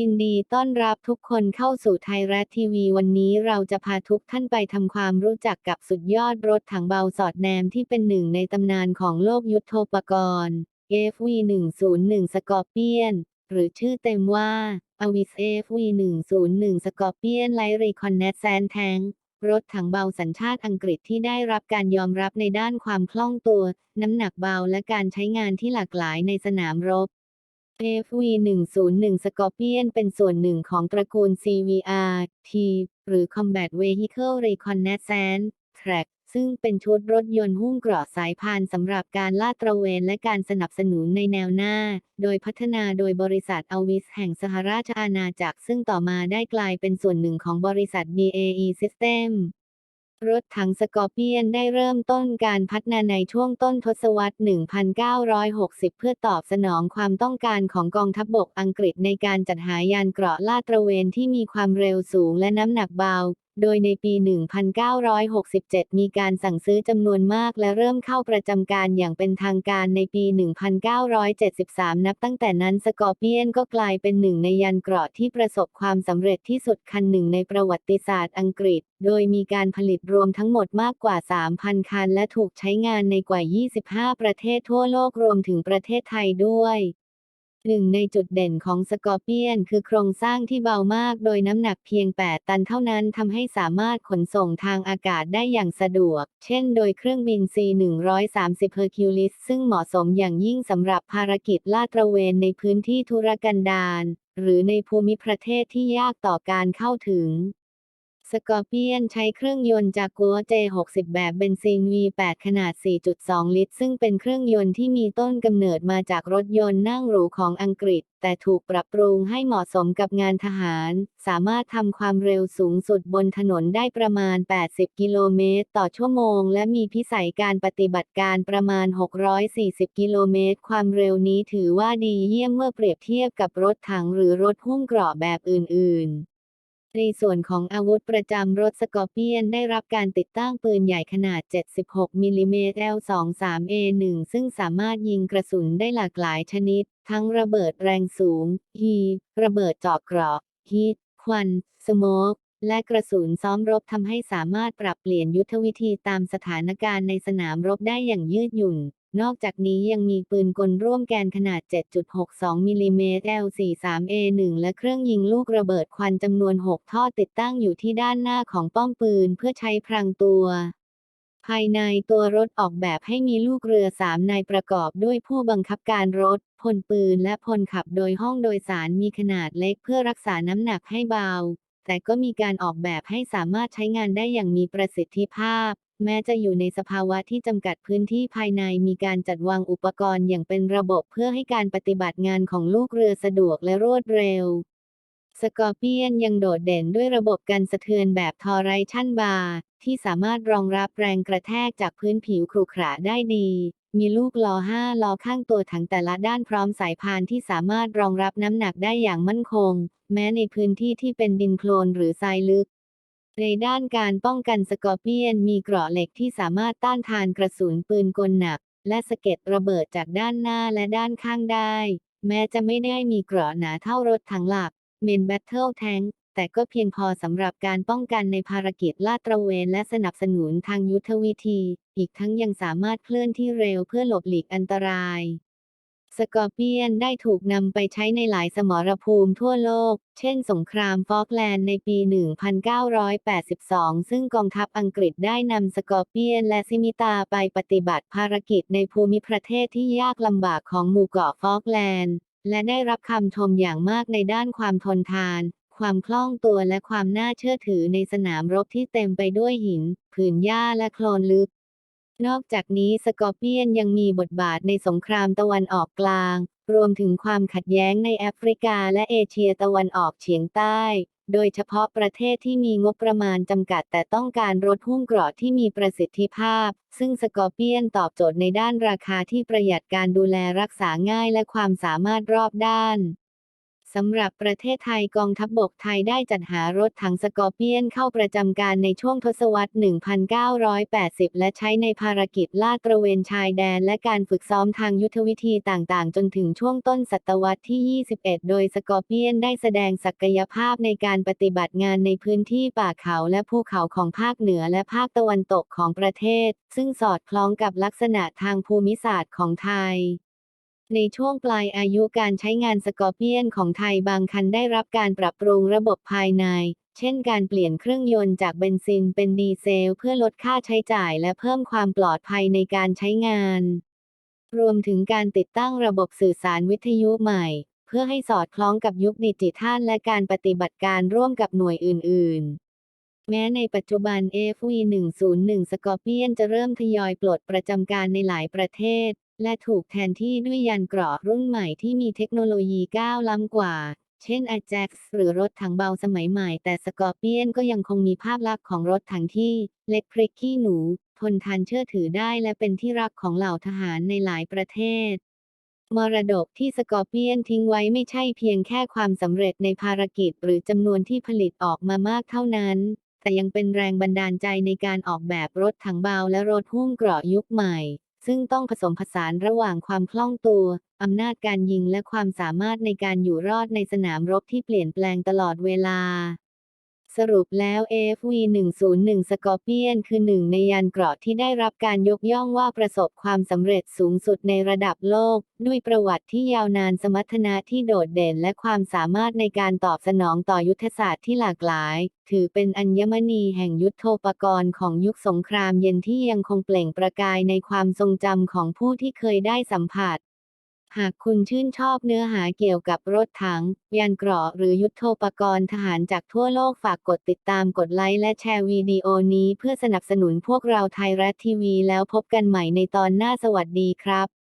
ยินดีต้อนรับทุกคนเข้าสู่ไทยรัฐทีวีวันนี้เราจะพาทุกท่านไปทำความรู้จักกับสุดยอดรถถังเบาสอดแนมที่เป็นหนึ่งในตำนานของโลกยุทโธปกรณ์ FV101 Scorpion หรือชื่อเต็มว่า Avis FV101 Scorpion Light Reconnaissance Tank รถถังเบาสัญชาติอังกฤษที่ได้รับการยอมรับในด้านความคล่องตัว น้ำหนักเบาและการใช้งานที่หลากหลายในสนามรบ FV101 Scorpion เป็นส่วนหนึ่งของตระกูล CVR-T หรือ Combat Vehicle Reconnaissance Track ซึ่งเป็นชุดรถยนต์หุ้มเกราะสายพานสำหรับการลาดตระเวนและการสนับสนุนในแนวหน้า โดยพัฒนาโดยบริษัทอวิสแห่งสหราชอาณาจักร ซึ่งต่อมาได้กลายเป็นส่วนหนึ่งของบริษัท BAE System รถถังสกอร์เปียนได้เริ่มต้นการพัฒนาในช่วงต้นทศวรรษ 1960 เพื่อตอบสนองความต้องการของกองทัพบบกอังกฤษในการจัดหายานเกราะลาดตระเวนที่มีความเร็วสูงและน้ำหนักเบา โดยในปี 1967 มีการสั่งซื้อจำนวนมากและเริ่มเข้าประจำการอย่างเป็นทางการในปี 1973 นับตั้งแต่นั้นสกอร์เปียนก็กลายเป็นหนึ่งในยานเกราะที่ประสบความสำเร็จที่สุดคันหนึ่งในประวัติศาสตร์อังกฤษ โดยมีการผลิตรวมทั้งหมดมากกว่า 3,000 คันและถูกใช้งานในกว่า 25 ประเทศทั่วโลกรวมถึงประเทศไทยด้วย หนึ่งในจุดเด่นของสกอร์เปียนคือโครงสร้างที่เบามากโดยน้ำหนักเพียง 8 ตันเท่านั้นทำให้สามารถขนส่งทางอากาศได้อย่างสะดวก เช่นโดยเครื่องบิน C-130 Hercules ซึ่งเหมาะสมอย่างยิ่งสำหรับภารกิจลาดตระเวนในพื้นที่ทุรกันดารหรือในภูมิประเทศที่ยากต่อการเข้าถึง สกอร์เปียนใช้เครื่องยนต์จากกัว J60 แบบเบนซิน V8 ขนาด 4.2 ลิตร ซึ่งเป็นเครื่องยนต์ที่มีต้นกำเนิดมาจากรถยนต์นั่งหรูของอังกฤษ แต่ถูกปรับปรุงให้เหมาะสมกับงานทหาร สามารถทำความเร็วสูงสุดบนถนนได้ประมาณ 80 กิโลเมตร ต่อชั่วโมง และมีพิสัยการปฏิบัติการประมาณ 640 กิโลเมตร ความเร็วนี้ถือว่าดีเยี่ยมเมื่อเปรียบเทียบกับรถถังหรือรถหุ้มเกราะแบบอื่น ๆ ในส่วนของอาวุธประจำรถสกอร์เปียนได้รับการติดตั้งปืนใหญ่ขนาด 76 มิลลิเมตร L23A1 ซึ่งสามารถยิงกระสุนได้หลากหลายชนิด ทั้งระเบิดแรงสูง ฮี ระเบิดเจาะเกราะฮีควัน สโมก และกระสุนซ้อมรบทำให้สามารถปรับเปลี่ยนยุทธวิธีตามสถานการณ์ในสนามรบได้อย่างยืดหยุ่น นอกจากนี้ยังมีปืนกลร่วมแกนขนาด 7.62 มิลลิเมตร L43A1 และเครื่องยิงลูกระเบิดควันจำนวน 6 ท่อติดตั้งอยู่ที่ด้านหน้าของป้อมปืนเพื่อใช้พรางตัวภายในตัวรถออกแบบให้มีลูกเรือสามนายประกอบด้วยผู้บังคับการรถ พลปืนและพลขับโดยห้องโดยสารมีขนาดเล็กเพื่อรักษาน้ำหนักให้เบา แต่ก็มีการออกแบบให้สามารถใช้งานได้อย่างมีประสิทธิภาพ แม้จะอยู่ในสภาวะที่จำกัดพื้นที่ภายในมีการจัดวางอุปกรณ์อย่างเป็นระบบเพื่อให้การปฏิบัติงานของลูกเรือสะดวกและรวดเร็วสกอร์เปียนยังโดดเด่นด้วยระบบกันสะเทือนแบบทอไรชั่นบาร์ที่สามารถรองรับแรงกระแทกจากพื้นผิวขรุขระได้ดี มีลูกล้อ5ล้อข้างตัวถังแต่ละด้านพร้อมสายพานที่สามารถรองรับน้ำหนักได้อย่างมั่นคง แม้ในพื้นที่ที่เป็นดินโคลนหรือทรายลึก ในด้านการป้องกันสกอร์เปียนมีเกราะเหล็กที่สามารถต้านทานกระสุนปืนกลหนัก และสะเก็ดระเบิดจากด้านหน้าและด้านข้างได้ แม้จะไม่ได้มีเกราะหนาเท่ารถถังหลักเมนแบทเทิลแทง แต่ก็เพียงพอสำหรับการป้องกันในภารกิจลาดตระเวนและสนับสนุนทางยุทธวิธี อีกทั้งยังสามารถเคลื่อนที่เร็วเพื่อหลบหลีกอันตรายสกอร์เปียนได้ถูกนำไปใช้ในหลายสมรภูมิทั่วโลก เช่นสงครามฟอกแลนด์ในปี 1982 ซึ่งกองทัพอังกฤษได้นำสกอร์เปียนและซิมิตาไปปฏิบัติภารกิจในภูมิประเทศที่ยากลำบากของหมู่เกาะฟอกแลนด์ และได้รับคำชมอย่างมากในด้านความทนทาน ความคล่องตัวและความน่าเชื่อถือในสนามรบที่เต็มไปด้วยหิน ผืนหญ้าและโคลนลึก นอกจากนี้สกอร์เปียนยังมีบทบาทในสงครามตะวันออกกลาง รวมถึงความขัดแย้งในแอฟริกาและเอเชียตะวันออกเฉียงใต้ โดยเฉพาะประเทศที่มีงบประมาณจำกัดแต่ต้องการรถหุ้มเกราะที่มีประสิทธิภาพ ซึ่งสกอร์เปียนตอบโจทย์ในด้านราคาที่ประหยัดการดูแลรักษาง่ายและความสามารถรอบด้าน สำหรับประเทศไทยกองทัพบบกไทยได้จัดหารถถังสกอร์เปียนเข้าประจำการในช่วงทศวรรษ 1980 และใช้ในภารกิจลาดตระเวนชายแดน และการฝึกซ้อมทางยุทธวิธีต่างๆ จนถึงช่วงต้นศตวรรษที่ 21 โดยสกอร์เปียนได้แสดงศักยภาพในการปฏิบัติงานในพื้นที่ป่าเขาและภูเขาของภาคเหนือและภาคตะวันตกของประเทศ ซึ่งสอดคล้องกับลักษณะทางภูมิศาสตร์ของไทย ในช่วงปลายอายุการใช้งานสกอร์เปียนของไทยบางคันได้รับการปรับปรุงระบบภายใน เช่นการเปลี่ยนเครื่องยนต์จากเบนซินเป็นดีเซล เพื่อลดค่าใช้จ่ายและเพิ่มความปลอดภัยในการใช้งาน รวมถึงการติดตั้งระบบสื่อสารวิทยุใหม่ เพื่อให้สอดคล้องกับยุคดิจิทัลและการปฏิบัติการร่วมกับหน่วยอื่น ๆแม้ในปัจจุบัน FV101 Scorpion จะเริ่มทยอยปลดประจำการในหลายประเทศ และถูกแทนที่ด้วยยานเกราะรุ่นใหม่ที่มีเทคโนโลยีก้าวล้ำกว่า เช่น Ajax หรือรถถังเบาสมัยใหม่ แต่ Scorpion ก็ยังคงมีภาพลักษณ์ของรถถังที่ เล็กพริกขี้หนู ทนทานเชื่อถือได้และเป็นที่รักของเหล่าทหารในหลายประเทศมรดกที่สกอร์เปียนทิ้งไว้ไม่ใช่เพียงแค่ความสำเร็จในภารกิจหรือจำนวนที่ผลิตออกมามากเท่านั้น แต่ยังเป็นแรงบันดาลใจในการออกแบบรถถังเบาและรถหุ้มเกราะยุคใหม่ ซึ่งต้องผสมผสานระหว่างความคล่องตัวอำนาจการยิงและความสามารถในการอยู่รอดในสนามรบที่เปลี่ยนแปลงตลอดเวลา สรุปแล้ว AFV101 Scorpion คือหนึ่งในยานเกราะที่ได้รับการยกย่องว่าประสบความสำเร็จสูงสุดในระดับโลก ด้วยประวัติที่ยาวนานสมรรถนะที่โดดเด่นและความสามารถในการตอบสนองต่อยุทธศาสตร์ที่หลากหลาย ถือเป็นอัญมณีแห่งยุทธโธปกรณ์ของยุคสงครามเย็นที่ยังคงเปล่งประกายในความทรงจำของผู้ที่เคยได้สัมผัส หากคุณชื่นชอบเนื้อหาเกี่ยวกับรถถัง ยานเกราะหรือยุทโธปกรณ์ทหารจากทั่วโลกฝากกดติดตามกดไลค์และแชร์วิดีโอนี้เพื่อสนับสนุนพวกเราไทยรัฐทีวีแล้วพบกันใหม่ในตอนหน้าสวัสดีครับ